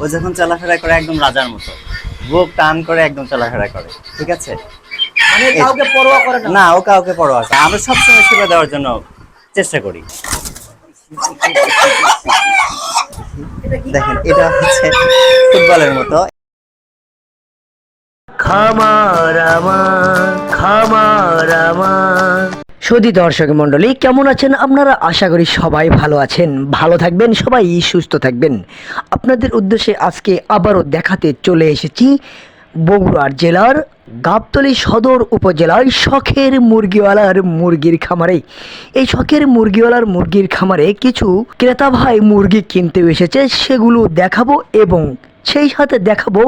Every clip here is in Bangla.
ও যখন চলাফেরা করে একদম রাজার মতো বুক টান করে একদম চলাফেরা করে ঠিক আছে? মানে কাউকে পরোয়া করে না? না ও কাউকে পরোয়া করে আমরা সবসময় সেবা দেওয়ার জন্য চেষ্টা করি। দেখেন এটা হচ্ছে ফুটবলের মতো। খামার আমার খামার আমার। সুধী দর্শক মণ্ডলী, কেমন আছেন আপনারা? আশা করি সবাই ভালো আছেন। ভালো থাকবেন, সবাই সুস্থ থাকবেন। আপনাদের উদ্দেশ্যে আজকে আবারও দেখাতে চলে এসেছি বগুড়ার জেলার গাবতলী সদর উপজেলার শখের মুরগিওয়ালার মুরগির খামারে। এই শখের মুরগিওয়ালার মুরগির খামারে কিছু ক্রেতা ভাই মুরগি কিনতে এসেছে, সেগুলো দেখাবো এবং সেই সাথে দেখাবো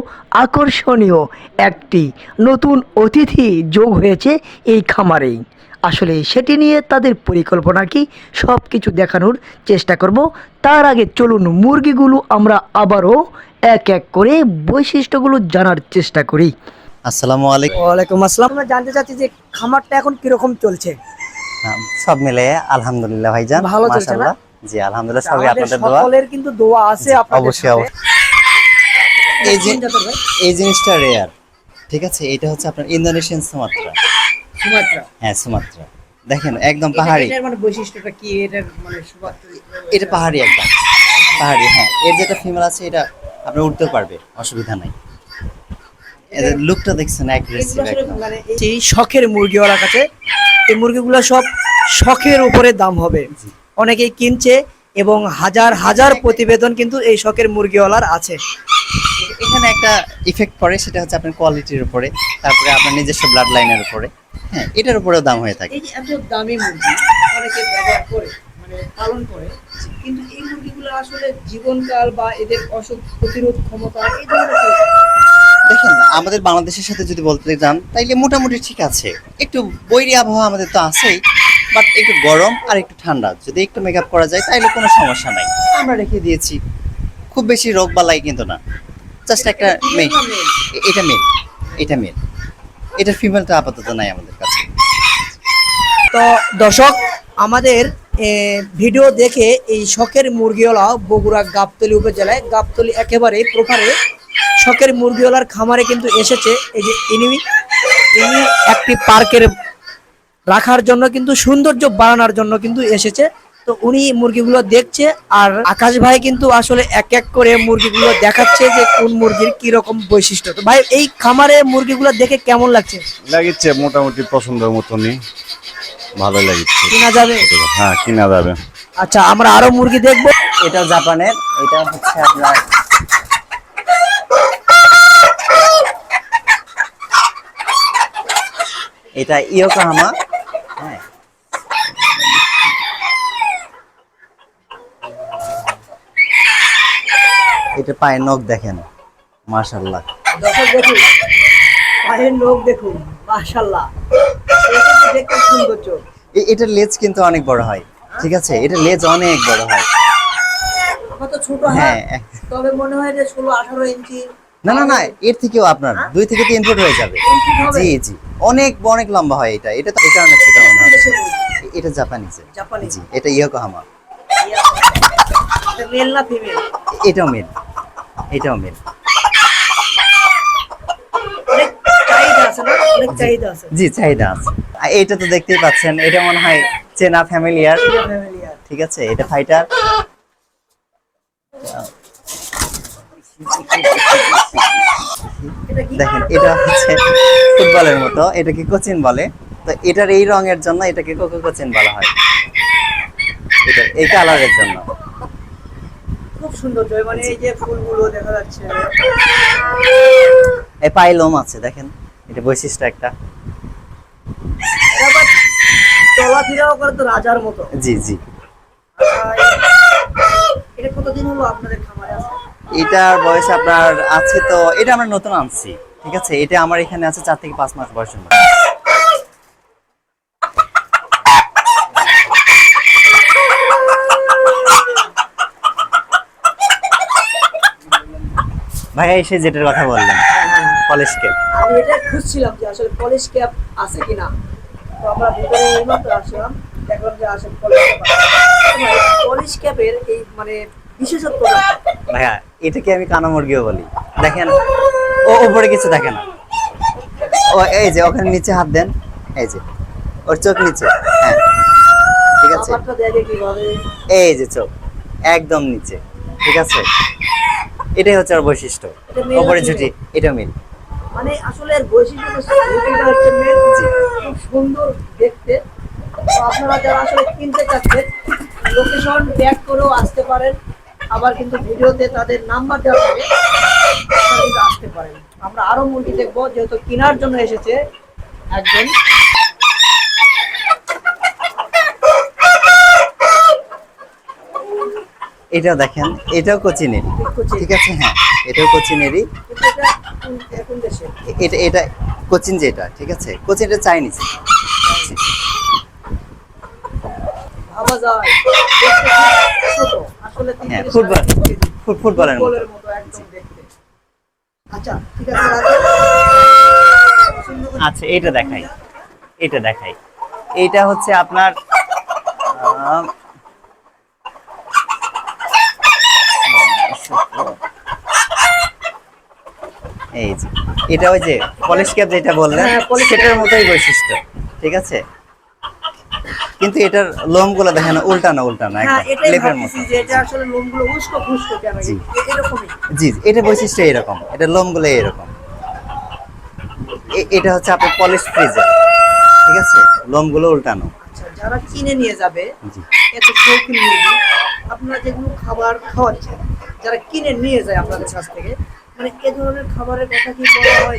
আকর্ষণীয় একটি নতুন অতিথি যোগ হয়েছে এই খামারেই। আসলে সেটি নিয়ে তাদের পরিকল্পনা কি? সব কিছু দেখানোর চেষ্টা করব। তার আগে চলুন মুরগিগুলো আমরা আবারও এক এক করে বৈশিষ্ট্যগুলো জানার চেষ্টা করি। আসসালামু আলাইকুম। ওয়ালাইকুম আসসালাম। আমরা জানতে চাচ্ছি যে খামারটা এখন কীরকম চলছে? হ্যাঁ, সব মিলে আলহামদুলিল্লাহ ভাইজান ভালো চলছে না? জি আলহামদুলিল্লাহ সবই আপনাদের দোয়া। সকলের কিন্তু দোয়া আছে আপনাদের অবশ্যই অবশ্যই। এই যে এই জিনিসটা রেয়ার ঠিক আছে? এটা হচ্ছে আপনার ইন্দোনেশিয়ান সুমাত্রা সুমাত্রা। হ্যাঁ সুমাত্রা। দেখেন একদম পাহাড়ি। এটার মানে বৈশিষ্ট্যটা কি? এটার মানে সুমাত্রা এটা পাহাড়ি একদম। পাহাড়ি হ্যাঁ। এর যেটা ফিমেল আছে এটা আপনি উঠতেও পারবে অসুবিধা নাই। এদের লুকটা দেখছেন অ্যাগ্রেসিভ একদম। মানে এই শখের মুরগিওয়ালার কাছে এই মুরগিগুলো সব শখের উপরে দাম হবে। অনেকেই কিনছে এবং হাজার হাজার প্রতিবেদন কিন্তু এই শখের মুরগিওয়ালার আছে। এখানে একটা ইফেক্ট পড়ে সেটা হচ্ছে আপনার কোয়ালিটির উপরে তারপরে আপনার নিজস্ব ব্লাড লাইনের উপরে। হ্যাঁ এটার উপরেও দাম হয়ে থাকে। এই এত দামি মুরগি অনেকে ব্যবহার করে মানে পালন করে কিন্তু এই মুরগিগুলো আসলে জীবনকাল বা এদের অসুখ প্রতিরোধ ক্ষমতা এই ধরনের দেখেন আমাদের বাংলাদেশের সাথে যদি বলতে যান তাইলে মোটামুটি ঠিক আছে। একটু বৈরী আবহাওয়া আমাদের তো আছেই বাট একটু গরম আর একটু ঠান্ডা। যদি একটু মেকআপ করা যায় তাইলে কোনো সমস্যা নাই। আমরা রেখে দিয়েছি। খুব বেশি রোগ বালাই কিন্তু না। জাস্ট একটা মেয়ে এটা মেল এটা মেল এটার ফিমেলটা আপাতত নাই আমাদের কাছে। তো দর্শক আমাদের ভিডিও দেখে এই শখের মুরগিওয়ালা বগুড়া গাবতলি উপজেলায় গাবতলি একেবারে প্রকারে শখের মুরগিওয়ালার খামারে কিন্তু এসেছে। এই যে ইনি ইনি একটি পার্কের রাখার জন্য কিন্তু সৌন্দর্য বাড়ানোর জন্য কিন্তু এসেছে। তো উনি মুরগিগুলো দেখছে আর আকাশ ভাই কিন্তু আসলে এক এক করে মুরগিগুলো দেখাচ্ছে যে কোন মুরগির কি রকম বৈশিষ্ট্য। তো ভাই এই খামারে মুরগিগুলো দেখে কেমন লাগছে? লাগিচ্ছে মোটামুটি পছন্দের মতনই। ভালো লাগিচ্ছে। কিনা যাবে? হ্যাঁ কিনা যাবে। আচ্ছা আমরা আরও মুরগি দেখব। এটা জাপানের এটা হচ্ছে আপনার এটা ইয়োকাহামা। এটা পায়ের নখ দেখেন। মাশাল্লাহ পায়ের লোক দেখুন মাশাল্লাহ দেখতে সৌন্দর্য এ- এটার লেজ কিন্তু অনেক বড় হয় ঠিক আছে? এটা লেজ অনেক বড় হয়। কত ছোট হ্যাঁ হ্যাঁ। তবে মনে হয় যে ষোলো আঠারো ইঞ্চি। না না না এর থেকেও আপনার দুই থেকে তিন ফুট হয়ে যাবে? জি জি। অনেক অনেক লম্বা হয় এটা। এটা এটা অনেক ছোট মনে হয়। এটা জাপানিজে। এটা ইয়োকোহামা। মেল না ফিমেল এটাও মেল এটাও মেল জি। চাহিদা আছে। এটা তো দেখতেই পাচ্ছেন এটা মনে হয় চেনা ফ্যামিলিয়ার। ফ্যামিলি আর ঠিক আছে এটা ফাইটার। দেখেন এটা হচ্ছে ফুটবলের মতো এটাকে কোচিন বলে। তো এটার এই রঙের জন্য এটাকে কোকো কোচিন বলা হয়। এটা এই কালারের জন্য। খুব সুন্দর মানে এই যে ফুলগুলো দেখা যাচ্ছে। এই পায়ে লোম আছে দেখেন এটা বৈশিষ্ট্য একটা। চলাফেরাও করে তো রাজার মতো। জি জি। এটা কতদিন হলো আপনাদের খামারে আছে? এটার বয়স আপনার আছে তো এটা আমরা নতুন আনছি ঠিক আছে? এটা আমার এখানে আছে চার থেকে পাঁচ মাস বয়সের মধ্যে। ভাইয়া এসে যেটার কথা বললেন কলেজ কেপ আমি এটা খুঁজছিলাম যে আসলে পলিশ ক্যাপ আছে কিনা। তো আমরা ভিতরে এইমাত্র আসলাম দেখলাম যে আসলে পলিশ ক্যাপ পলিশ ক্যাপের এই মানে বিশেষত্বটা ভাইয়া এটাকে আমি কানা মুরগিও বলি। দেখেন ও উপরে কিছু দেখে না। ও এই যে ওখানে নিচে হাত দেন। এই যে ওর চোখ নিচে হ্যাঁ। ঠিক আছে? এই যে চোখ একদম নিচে। ঠিক আছে? এটাই হচ্ছে আর বৈশিষ্ট্য। ওপরে ঝুটি এটা মিল মানে আসলে এর বৈশিষ্ট্য হচ্ছে মেন খুব সুন্দর দেখতে। তো আপনারা যারা আসলে কিনতে চাচ্ছেন লোকেশন ট্যাগ করেও আসতে পারেন। আবার কিন্তু ভিডিওতে তাদের নাম্বার দেওয়া থাকে কিন্তু আসতে পারেন। আমরা আরও মুরগি দেখব যেহেতু কেনার জন্য এসেছে একজন। এটাও দেখেন এটাও কোচিনের কোচিন। ঠিক আছে? হ্যাঁ এটাও কোচিনেরই এটা এটা এটা কোচিন যেটা ঠিক আছে? কোচিন এটা চাইনিজ। হ্যাঁ ফুটবল ফুটবলের মতো। আচ্ছা আচ্ছা এটা দেখাই। এটা দেখাই। এটা হচ্ছে আপনার এই যে এটা ওই যে পলিশ ক্যাপ যেটা বললেন হ্যাঁ। সেটার মতোই বৈশিষ্ট্য ঠিক আছে? কিন্তু এটার লোমগুলো দেখেন উল্টানো উল্টানো হ্যাঁ লেপের মতো। জি। এটা বৈশিষ্ট্য এরকম এটা লোমগুলো এরকম। এটা হচ্ছে আপনার পলিশ ফ্রিজের ঠিক আছে? লোমগুলো উল্টানো। আচ্ছা যারা কিনে নিয়ে যাবে এত শৌখিন আপনারা যেগুলো খাবার খাওয়াচ্ছেন যারা কিনে নিয়ে যায় আপনাদের কাছ থেকে মানে ধরনের খাবারের কথা কি বলা হয়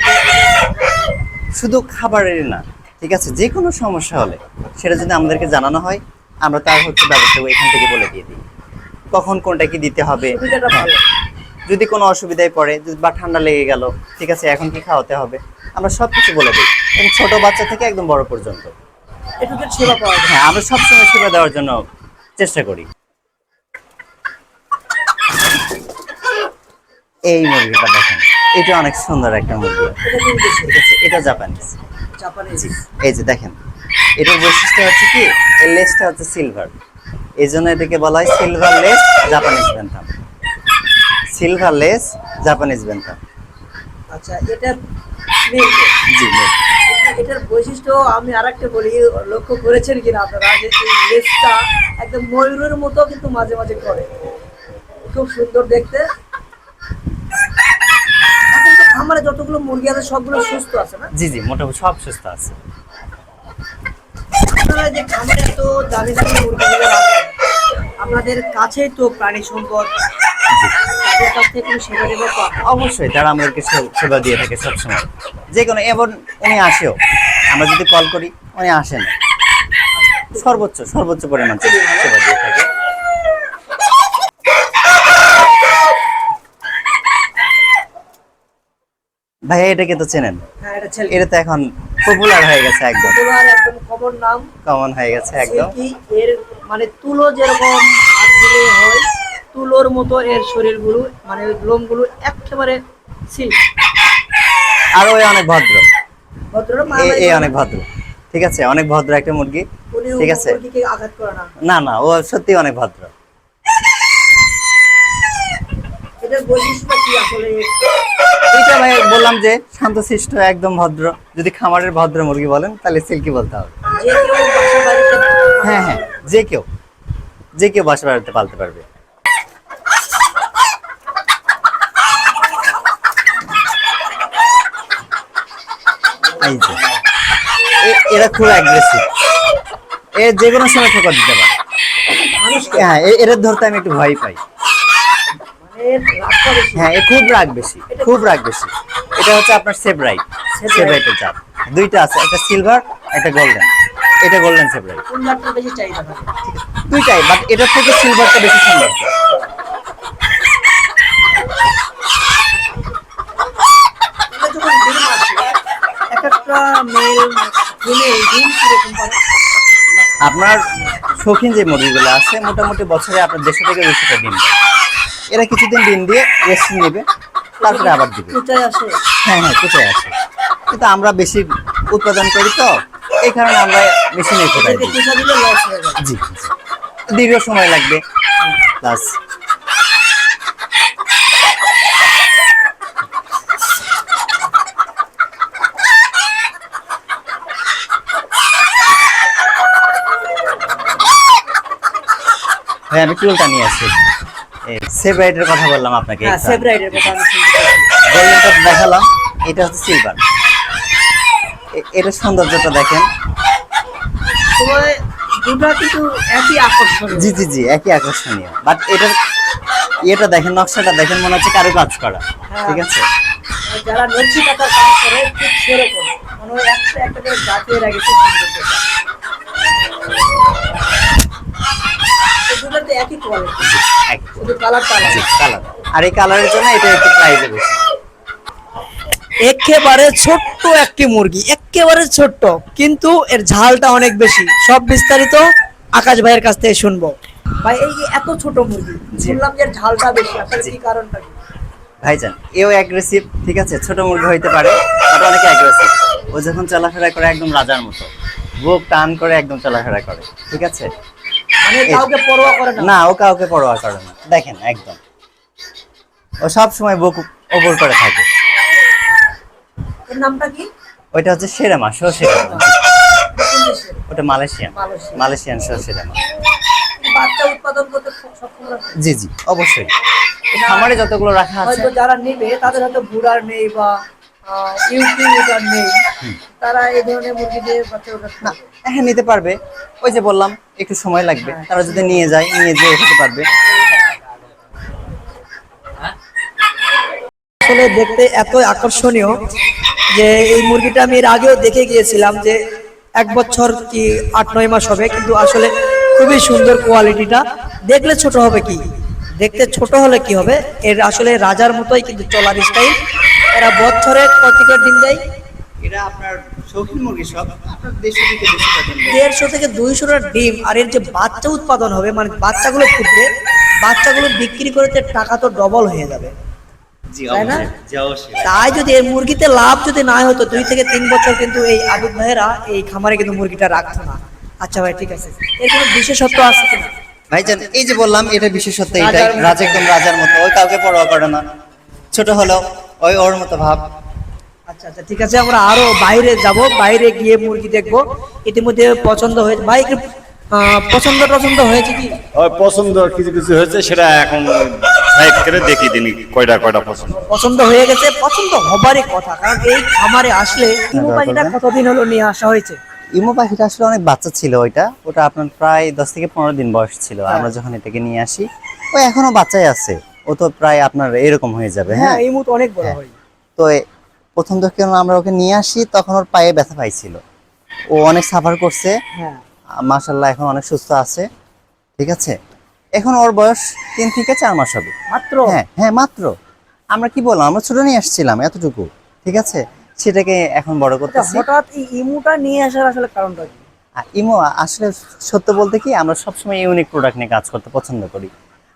শুধু খাবারেরই না ঠিক আছে? যে কোনো সমস্যা হলে সেটা যদি আমাদেরকে জানানো হয় আমরা তার হচ্ছে ব্যবস্থা এখান থেকে বলে দিয়ে দিই। কখন কোনটা কি দিতে হবে? যদি কোনো অসুবিধায় পড়ে যদি বা ঠান্ডা লেগে গেল ঠিক আছে? এখন কি খাওয়াতে হবে? আমরা সব কিছু বলে দিই। এবং ছোট বাচ্চা থেকে একদম বড় পর্যন্ত। সেবা পাওয়া যায়। হ্যাঁ আমরা সবসময় সেবা দেওয়ার জন্য চেষ্টা করি। এই মুরগিটা দেখেন। এটা অনেক সুন্দর একটা মুরগি এটা জাপানিজ। এই যে দেখেন এটার বৈশিষ্ট্য হচ্ছে কি? এর লেসটা হচ্ছে সিলভার এই জন্য এটাকে বলা হয় silver lace Japanese bantam silver lace Japanese bantam আচ্ছা এটা জি এটার বৈশিষ্ট্য আমি আরেকটা বলি লক্ষ্য করেছেন কিনা আপনারা? যে এই লেজটা একদম ময়ূরের মতো কিন্তু মাঝে মাঝে করে। খুব সুন্দর দেখতে এখন তো খামারে যতগুলো মুরগি আছে সবগুলো সুস্থ আছে না? জি জি মোটামুটি সব সুস্থ আছে। আপনারা যে খামারে তো দামি দামি মুরগিগুলো আপনাদের কাছেই তো প্রাণী সম্পদ। অবশ্যই তারা আমাদেরকে সেবা দিয়ে থাকে সবসময়। যে কোনো এবং উনি আসেও আমরা যদি কল করি উনি আসেন। সর্বোচ্চ সর্বোচ্চ পরিমাণ সেবা দিয়ে থাকে। ভাইয়া এটাকে তো চেনেন? হ্যাঁ এটা তো এখন পপুলার হয়ে গেছে একদম। একদম কমন নাম। কমন হয়ে গেছে একদম। এর মানে তুলো যেরকম হয় তুলোর মতো এর শরীরগুলো মানে লোমগুলো একেবারে সিল্ক আর ওই অনেক ভদ্র। ভদ্র এ- এ অনেক ভদ্র। ঠিক আছে অনেক ভদ্র একটা মুরগি। ঠিক আছে। না না ও সত্যি অনেক ভদ্র। এইটা ভাই বললাম যে শান্তশিষ্ট একদম ভদ্র। যদি খামারের ভদ্র মুরগি বলেন তাহলে সিল্কি বলতে হবে। হ্যাঁ হ্যাঁ যে কেউ। যে কেউ বাসা বাড়িতে পালতে পারবে। এই যে এরা খুব অ্যাগ্রেসিভ এ যে কোনো সময় ঠোকর দিতে পারে। হ্যাঁ এদের ধরতে আমি একটু ভয় পাই। হ্যাঁ খুব রাগ বেশি খুব রাগ বেশি। এটা হচ্ছে আপনার সেব্রাইট। সেব্রাইটের জাত। দুইটা আছে একটা সিলভার একটা গোল্ডেন এটা গোল্ডেন সেব্রাইট দুইটাই বাট এটার থেকে সিলভারটা বেশি সুন্দর। আপনার শৌখিন যে মুরগিগুলো আছে মোটামুটি বছরে আপনার দেড়শো থেকে দুশোটা ডিম দেয় এরা কিছুদিন ডিম দিয়ে রেস্ট নেবে তারপরে আবার দিবে। হ্যাঁ হ্যাঁ কোথায় আসে? কিন্তু আমরা বেশি উৎপাদন করি তো এই কারণে আমরা মেশিনে কোথায় জি দীর্ঘ সময় লাগবে। প্লাস হ্যাঁ আমি টুলটা নিয়ে আসি। সেভ রাইডের কথা বললাম আপনাকে হ্যাঁ সেভ রাইডের কথা আমি গোল্ডেনটা দেখালাম এটা হচ্ছে সিলভার এটা সৌন্দর্যটা দেখেন। দুটো কিন্তু একই আকর্ষণ জি জি জি একই আকর্ষণীয়। বাট এটার ইয়েটা দেখেন নকশাটা দেখেন মনে হচ্ছে কারও। কাজ করা ঠিক আছে? যারা নকশি কাজ করে ঠিক সেরকম মানে ওই একটা একটা করে জাতীয় রেখেছে দুটোতে একই কোয়ালিটি শুধু কালারটা কালার আর এই কালারের জন্য এটা একটু প্রাইসে বেশি। একেবারে ছোট্ট একটি মুরগি একেবারে ছোট্ট কিন্তু এর ঝালটা অনেক বেশি। সব বিস্তারিত আকাশ ভাইয়ের কাছ থেকে শুনব। ভাই এই এত ছোট মুরগি শুনলাম যে ঝালটা বেশি আসলে কি কারণটা? ভাইজান এও অ্যাগ্রেসিভ ঠিক আছে? ছোট মুরগি হইতে পারে বাট অনেক অ্যাগ্রেসিভ ও যখন চলাফেরা করে একদম রাজার মতো বুক টান করে একদম চলাফেরা করে ঠিক আছে? কাউকে পরোয়া করে না। না ও কাউকে পরোয়া করে না। দেখেন একদম। ও সব সময় বুক ওপর করে থাকে। এর নামটা কি? ওইটা হচ্ছে সেরামা শো সেরামা? ওটা মালয়েশিয়ান। মালয়েশিয়ান। শো সেরামা বাচ্চা উৎপাদন করতে সক্ষম জি জি অবশ্যই। খামারে যতগুলো রাখা আছে। যারা নেবে তাদের হয়তো বুড়ার নেই বা ইউপি উটার নেই। তারা এই ধরনের মুরগি দিয়ে বাচ্চা না হ্যাঁ নিতে পারবে। ওই যে বললাম একটু সময় লাগবে। তারা যদি নিয়ে যায় নিয়ে যেয়ে উঠাতে পারবে। আসলে দেখতে এত আকর্ষণীয় যে এই মুরগিটা আমি এর আগেও দেখে গিয়েছিলাম যে এক বছর কি আট নয় মাস হবে কিন্তু আসলে খুবই সুন্দর কোয়ালিটিটা। দেখলে ছোট হবে কি? দেখতে ছোট হলে কি হবে? এর আসলে রাজার মতোই কিন্তু চলার স্টাইল এরা বছরে কতিকার দিন দেয়? আপনার শৌখিন মুরগি সব আপনার দেশে থেকে দেড়শো থেকে দুইশোটা ডিম আর এর যে বাচ্চা উৎপাদন হবে মানে বাচ্চাগুলো ফুটবে বাচ্চাগুলো বিক্রি করে টাকা তো ডবল হয়ে যাবে। তাই না? যদি এই মুরগিতে লাভ যদি না হতো দুই থেকে তিন বছর কিন্তু এই আবিদ ভাইয়েরা এই খামারে কিন্তু মুরগিটা রাখতো না। আচ্ছা ভাই ঠিক আছে। এর কোনো বিশেষত্ব আছে কিনা? ভাইজান এই যে বললাম এটা বিশেষত্ব এটাই রাজা একদম রাজার মতো ওই কাউকে পরোয়া করে না। ছোট হলেও ওই ওর মতো ভাব। আচ্ছা আচ্ছা ঠিক আছে আমরা আরও বাইরে যাব বাইরে গিয়ে মুরগি দেখব। ইতিমধ্যে পছন্দ হয়েছে ভাই পছন্দ টছন্দ হয়েছে কি? পছন্দ কিছু কিছু হয়েছে সেটা এখন সাইড করে দেখি দিনই কয়টা কয়টা পছন্দ। পছন্দ হয়ে গেছে পছন্দ হবারই কথা কারণ এই খামারে আসলে ইমু পাখিটা কতদিন হলো নিয়ে আসা হয়েছে? ইমো পাখিটা আসলে অনেক বাচ্চা ছিল ওইটা ওটা আপনার প্রায় দশ থেকে পনেরো দিন বয়স ছিল হ্যাঁ। আমরা যখন এটাকে নিয়ে আসি ও এখনও বাচ্চাই আছে ও তো প্রায় আপনার এরকম হয়ে যাবে হ্যাঁ হ্যাঁ? ইমু তো অনেক বড় হ্যাঁ। হয়। তো প্রথম যখন আমরা ওকে নিয়ে আসি তখন ওর পায়ে ব্যথা পাইছিল। ও অনেক সাফার করছে। হ্যাঁ। মাশাল্লাহ এখন অনেক সুস্থ আছে। ঠিক আছে? এখন ওর বয়স তিন থেকে চার মাস হবে। মাত্র? হ্যাঁ হ্যাঁ মাত্র। আমরা কি বললাম? আমরা ছোট নিয়ে আসছিলাম এতটুকু। ঠিক আছে? সেটাকে এখন বড় আচ্ছা, করতেছি। হঠাৎ ইমুটা নিয়ে আসার আসলে কারণটা কি? আর ইমো আসলে সত্য বলতে কি আমরা সবসময় ইউনিক প্রোডাক্ট নিয়ে কাজ করতে পছন্দ করি।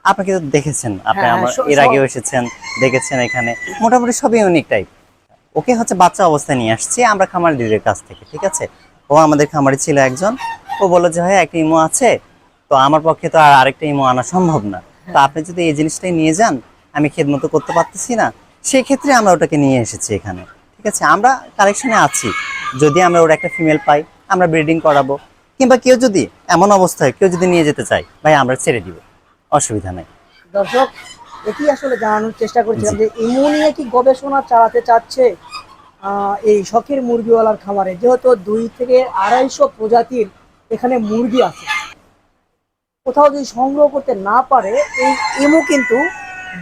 আপনাকে তো দেখেছেন আপনি হ্যাঁ, আমার এর আগেও এসেছেন দেখেছেন এখানে। মোটামুটি সবই ইউনিক টাইপ ওকে হচ্ছে বাচ্চা অবস্থায় নিয়ে আসছি, আমরা খামার দিদির কাছ থেকে, ঠিক আছে? ও আমাদের খামারে ছিল একজন। ও বলল যে, ভাই, একটা ইমো আছে? তো আমার পক্ষে তো আর আরেকটা ইমো আনা সম্ভব না। তো আপনি যদি এই জিনিসটাই নিয়ে যান, আমি খেদমতো করতে পারতেছি না। সেই ক্ষেত্রে আমরা ওটাকে নিয়ে এসেছি এখানে, ঠিক আছে? আমরা কালেকশনে আছি। যদি আমরা ওর একটা ফিমেল পাই, আমরা ব্রিডিং করাবো। কিংবা কেউ যদি এমন অবস্থায়, কেউ যদি নিয়ে যেতে চায়, ভাই, আমরা ছেড়ে দিব। অসুবিধা নেই। দর্শক এটি আসলে জানানোর চেষ্টা করছিলাম যে ইমু নিয়ে কি গবেষণা চালাতে চাচ্ছে? এই শখের মুরগিওয়ালার খামারে। যেহেতু দুই থেকে আড়াইশো প্রজাতির এখানে মুরগি আছে। কোথাও যদি সংগ্রহ করতে না পারে এই ইমু কিন্তু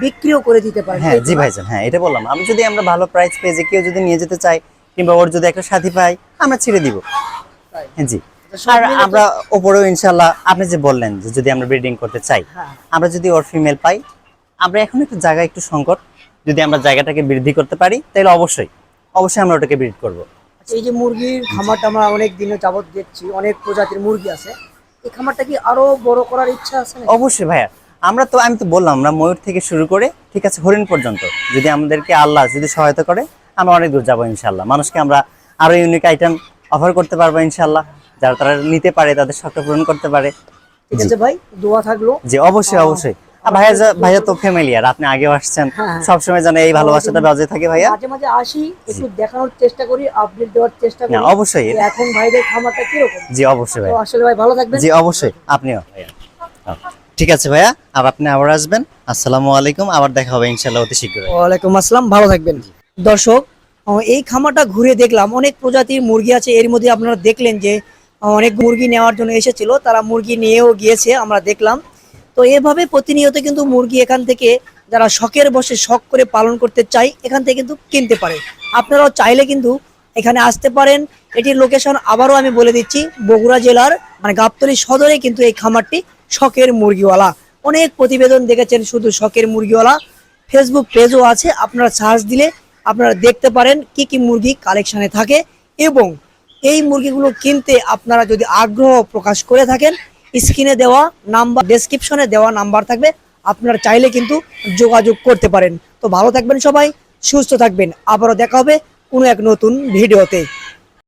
বিক্রিও করে দিতে পারে। হ্যাঁ জি ভাইজান হ্যাঁ এটা বললাম। আমি যদি আমরা ভালো প্রাইস পেয়ে যে কেউ যদি নিয়ে যেতে চাই কিংবা ওর যদি একটা সাথী পাই আমরা ছেড়ে দিব। হ্যাঁ জি। আর আমরা ওপরেও ইনশাল্লাহ আপনি যে বললেন যে যদি আমরা ব্রিডিং করতে চাই হ্যাঁ। আমরা যদি ওর ফিমেল পাই আমরা এখন একটু জায়গা একটু সংকট। যদি আমরা জায়গাটাকে বৃদ্ধি করতে পারি তাহলে অবশ্যই অবশ্যই আমরা ওটাকে ব্রিড করব। আচ্ছা, এই যে মুরগির খামারটা আমরা অনেক দিনে যাবত দেখছি অনেক প্রজাতির মুরগি আছে। এই খামারটা কি আরও বড় করার ইচ্ছা আছে? অবশ্যই ভাইয়া। আমরা তো আমি তো বললাম আমরা ময়ূর থেকে শুরু করে ঠিক আছে হরিণ পর্যন্ত। যদি আমাদেরকে আল্লাহ যদি সহায়তা করে আমরা অনেক দূর যাব ইনশাল্লাহ মানুষকে আমরা আরও ইউনিক আইটেম অফার করতে পারব ইনশাল্লাহ যারা তারা নিতে পারে তাদের শখটা পূরণ করতে পারে। ঠিক আছে ভাই দোয়া থাকল। যে অবশ্যই অবশ্যই। ভাইয়া ভাইয়া তো ফ্যামিলি আপনি আগেও আসছেন। হ্যাঁ। সবসময় যেন এই ভালোবাসাটা বজায় থাকে ভাইয়া। মাঝে মাঝে আসি একটু দেখানোর চেষ্টা করি আপডেট দেওয়ার চেষ্টা করি। অবশ্যই। এখন ভাইদের খামারটা কীরকম? জি অবশ্যই তো আসলে ভাই ভালো থাকবেন। জি অবশ্যই। আপনিও। ভাইয়া। আচ্ছা। ঠিক আছে ভাইয়া আর আপনি আবার আসবেন। আসসালামু আলাইকুম আবার দেখা হবে ইনশাল্লাহ অতি শীঘ্রই। ওয়ালাইকুম আসসালাম ভালো থাকবেন। দর্শক এই খামারটা ঘুরে দেখলাম অনেক প্রজাতির মুরগি আছে। এর মধ্যে আপনারা দেখলেন যে অনেক মুরগি নেওয়ার জন্য এসেছিল। তারা মুরগি নিয়েও গিয়েছে আমরা দেখলাম। তো এভাবে প্রতিনিয়ত কিন্তু মুরগি এখান থেকে যারা শখের বসে শখ করে পালন করতে চাই এখান থেকে কিন্তু কিনতে পারে। আপনারাও চাইলে কিন্তু এখানে আসতে পারেন। এটির লোকেশন আবারও আমি বলে দিচ্ছি, বগুড়া জেলার মানে গাবতলী সদরে কিন্তু এই খামারটি শখের মুরগিওয়ালা। অনেক প্রতিবেদন দেখেছেন শুধু শখের মুরগিওয়ালা। ফেসবুক পেজও আছে, আপনারা সার্চ দিলে আপনারা দেখতে পারেন কি কি মুরগি কালেকশনে থাকে এবং এই মুরগিগুলো কিনতে আপনারা যদি আগ্রহ প্রকাশ করে থাকেন স্ক্রিনে দেওয়া নাম্বার ডেসক্রিপশনে দেওয়া নাম্বার থাকবে। আপনারা চাইলে কিন্তু যোগাযোগ করতে পারেন। তো ভালো থাকবেন সবাই, সুস্থ থাকবেন। আবারও দেখা হবে কোনো এক নতুন ভিডিওতে।